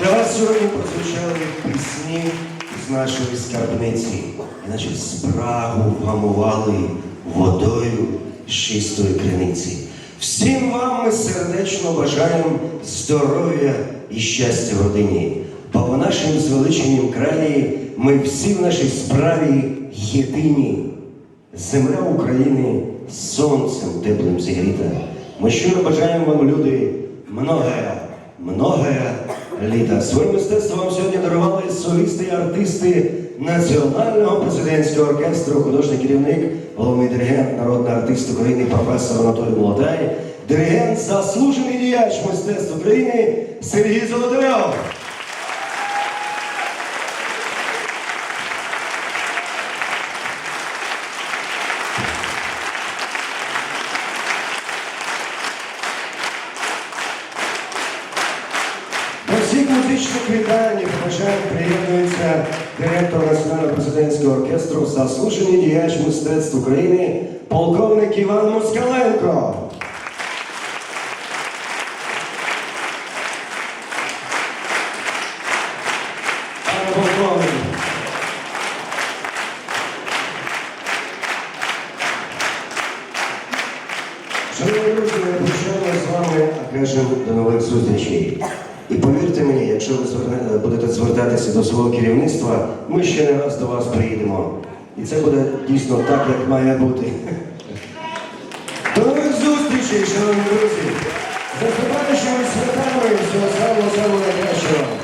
Для вас сьогодні прозвучали пісні з нашої скарбниці, іначе спрагу вгамували водою чистої криниці. Всім вам ми сердечно бажаємо здоров'я і щастя в родині, бо в нашому звеличенім краї ми всі в нашій справі єдині. Земля України сонцем теплим зігріта. Ми щиро бажаємо вам, люди, многое, многое літа. Своє мистецтво вам сьогодні дарували солісти і артисти Національного президентського оркестру, художній керівник, головний диригент, народний артист України, професор Анатолій Молодай, диригент, заслужений діяч мистецтва України Сергій Золотарьов. До музичних вітань побажань приєднується директор Національного президентського оркестру, заслужений діяч мистецтв України, полковник Іван Москаленко. Шановні друзі, ми прощаємо з вами, а кажемо до нових зустрічей. І повірте мені, якщо ви зверне- будете звертатися до свого керівництва, ми ще не раз до вас приїдемо. І це буде дійсно так, як має бути. До нових зустрічей, шановні друзі! З наступаючими святами всього самого самого найкращого!